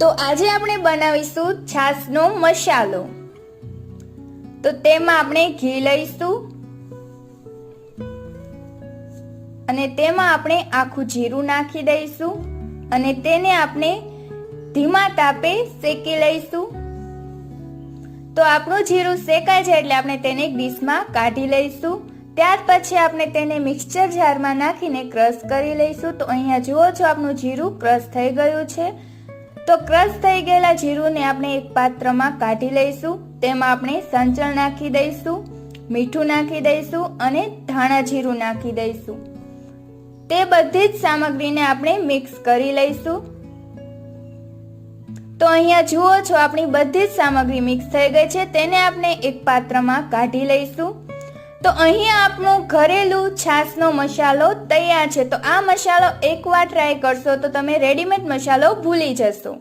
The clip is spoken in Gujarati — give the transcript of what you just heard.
તો આજે આપણે બનાવીશું છાશનો મસાલો. તો તેમાં આપણે ઘી લઈશું. અને તેમાં આપણે આખું જીરું નાખી દઈશું. અને તેને આપણે ધીમા તાપે શેકી લઈશું. તો આપણું જીરું શેકાય છે એટલે આપણે તેને એક ડીશમાં કાઢી લઈશું. ત્યાર પછી આપણે તેને મિક્સચર જારમાં નાખીને ક્રશ કરી લઈશું. તો અહીંયા જુઓ છો આપણું જીરું ક્રશ થઈ ગયું છે. તો ક્રશ થઈ ગયેલા જીરુંને આપણે એક પાત્રમાં કાઢી લઈશું, તેમાં આપણે સંચળ નાખી દઈશું, મીઠું નાખી દઈશું અને ધાણા જીરું નાખી દઈશું. તે બધી જ સામગ્રીને આપણે મિક્સ કરી લઈશું. તો અહીંયા જુઓ છો, આપણી બધી જ સામગ્રી મિક્સ થઈ ગઈ છે, તેને આપણે એક પાત્રમાં કાઢી લઈશું. તો અહીંયા આપણું ઘરેલું છાશનો મસાલો તૈયાર છે, તો આ મસાલો એકવાર ટ્રાય કરશો તો તમે રેડીમેડ મસાલો ભૂલી જશો.